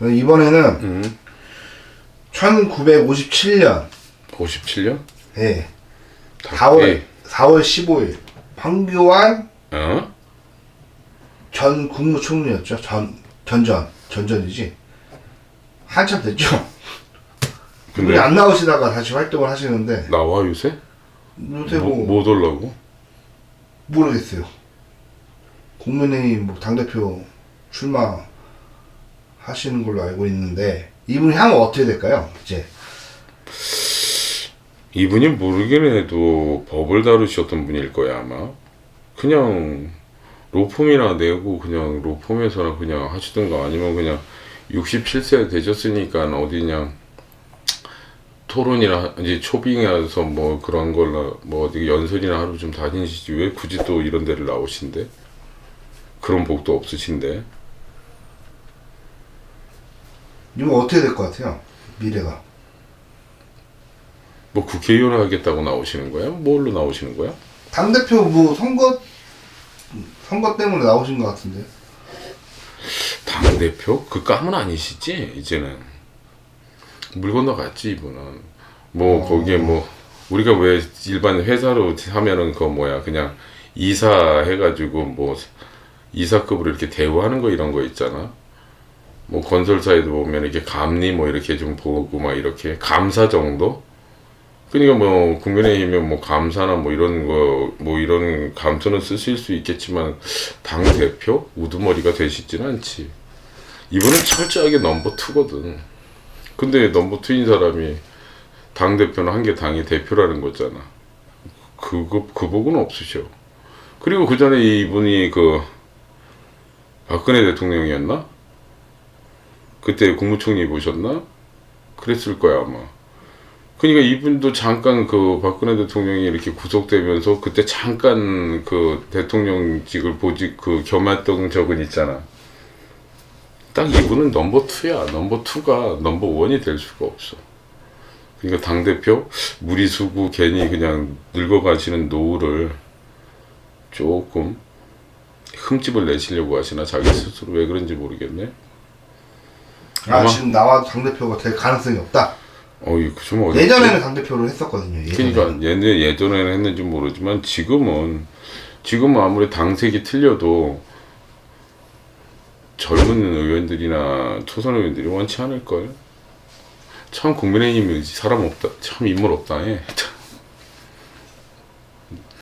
이번에는 음. 1957년 57년? 예, 다- 4월 예. 4월 15일 황교안 어? 전 국무총리였죠. 전 전전 전전이지. 한참 됐죠. 근데 근데 안 나오시다가 다시 활동을 하시는데 나와 요새? 요새 뭐, 뭐, 못 올라고? 모르겠어요. 국민의힘 뭐 당대표 출마 하시는 걸로 알고 있는데 이분 향후 어떻게 될까요? 이제. 이분이 모르긴 해도 법을 다루셨던 분일 거야 아마. 그냥 로펌이나 내고 그냥 로펌에서나 그냥 하시던가 아니면 그냥 67세 되셨으니까 어디 그냥 토론이나 이제 초빙해서 뭐 그런 걸로 뭐 어디 연설이나 하루 좀 다니시지. 왜 굳이 또 이런 데를 나오신대? 그런 복도 없으신데 이거 어떻게 될 것 같아요? 미래가. 뭐 국회의원 하겠다고 나오시는 거야? 뭘로 나오시는 거야? 당대표 뭐 선거 선거 때문에 나오신 것 같은데. 당 대표? 그 감은 아니시지 이제는. 물 건너갔지 이분은. 뭐 거기에 뭐 우리가 왜 일반 회사로 하면은 그 뭐야? 그냥 이사 해가지고 뭐 이사급으로 이렇게 대우하는 거 이런 거 있잖아 뭐 건설사에도 보면 이렇게 감리 뭐 이렇게 좀 보고 막 이렇게 감사 정도 그러니까 뭐 국민의힘이면 뭐 감사나 뭐 이런 거 뭐 이런 감투는 쓰실 수 있겠지만 당 대표 우두머리가 되시진 않지. 이분은 철저하게 넘버 투거든. 근데 넘버 투인 사람이 당 대표는 한 개 당의 대표라는 거잖아. 그거 그 복은 없으셔. 그리고 그 전에 이분이 그 박근혜 대통령이었나? 그때 국무총리 보셨나? 그랬을 거야 아마. 그러니까 이분도 잠깐 그 박근혜 대통령이 이렇게 구속되면서 그때 잠깐 그 대통령직을 보직 그 겸했던 적은 있잖아. 딱 이분은 넘버 투야. 넘버 투가 넘버 원이 될 수가 없어. 그러니까 당 대표 무리수고 괜히 그냥 늙어가시는 노후를 조금 흠집을 내시려고 하시나 자기 스스로 왜 그런지 모르겠네. 아 아마- 지금 나와도 당대표가 될 가능성이 없다 어이 좀 어렵지. 예전에는 당대표를 했었거든요 예전에 그러니까 예전 예전에는 했는지 모르지만 지금은 지금은 아무리 당색이 틀려도 젊은 의원들이나 초선 의원들이 원치 않을 걸. 참 국민의힘이 사람 없다. 참 인물 없다. 해.